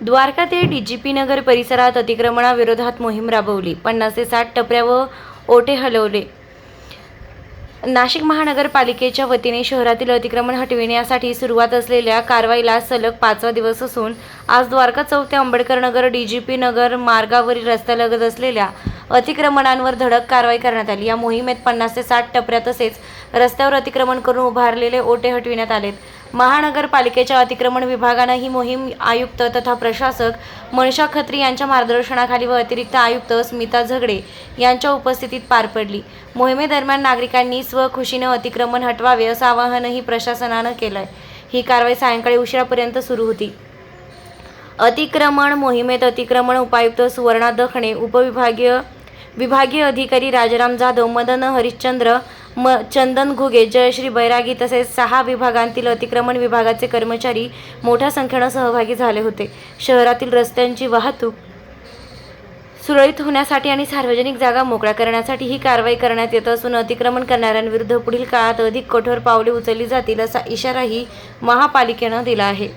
द्वारका ते डीजीपी नगर परिसरात अतिक्रमणाविरोधात मोहीम राबवली. पन्नास ते साठ टपऱ्या व ओटे हलवले. नाशिक महानगरपालिकेच्या वतीने शहरातील अतिक्रमण हटविण्यासाठी सुरुवात असलेल्या कारवाईला सलग पाचवा दिवस असून आज द्वारका चौक ते आंबेडकर नगर डीजीपी नगर मार्गावरील रस्त्यालगत असलेल्या अतिक्रमणांवर धडक कारवाई करण्यात आली. या मोहिमेत पन्नास ते साठ टपऱ्या तसेच रस्त्यावर अतिक्रमण करून उभारलेले ओटे हटविण्यात आलेत. महानगरपालिकेच्या अतिक्रमण विभागानं ही मोहीम आयुक्त तथा प्रशासक मनशा खत्री यांच्या मार्गदर्शनाखाली व अतिरिक्त आयुक्त स्मिता झगडे यांच्या उपस्थितीत पार पडली. मोहिमेदरम्यान नागरिकांनी स्वखुशीनं अतिक्रमण हटवावे असं आवाहनही प्रशासनानं केलंय. ही कारवाई सायंकाळी उशिरापर्यंत सुरू होती. अतिक्रमण मोहिमेत अतिक्रमण उपायुक्त सुवर्णा दखणे उपविभागीय विभागीय अधिकारी राजाराम जाधव मदन हरिश्चंद्र म चंदन घुगे जयश्री बैरागी तसेच सहा विभागांतील अतिक्रमण विभागाचे कर्मचारी मोठ्या संख्येनं सहभागी झाले होते. शहरातील रस्त्यांची वाहतूक सुरळीत होण्यासाठी आणि सार्वजनिक जागा मोकळ्या करण्यासाठी ही कारवाई करण्यात येत असून अतिक्रमण करणाऱ्यांविरुद्ध पुढील काळात अधिक कठोर पावले उचलली जातील असा इशाराही महापालिकेनं दिला आहे.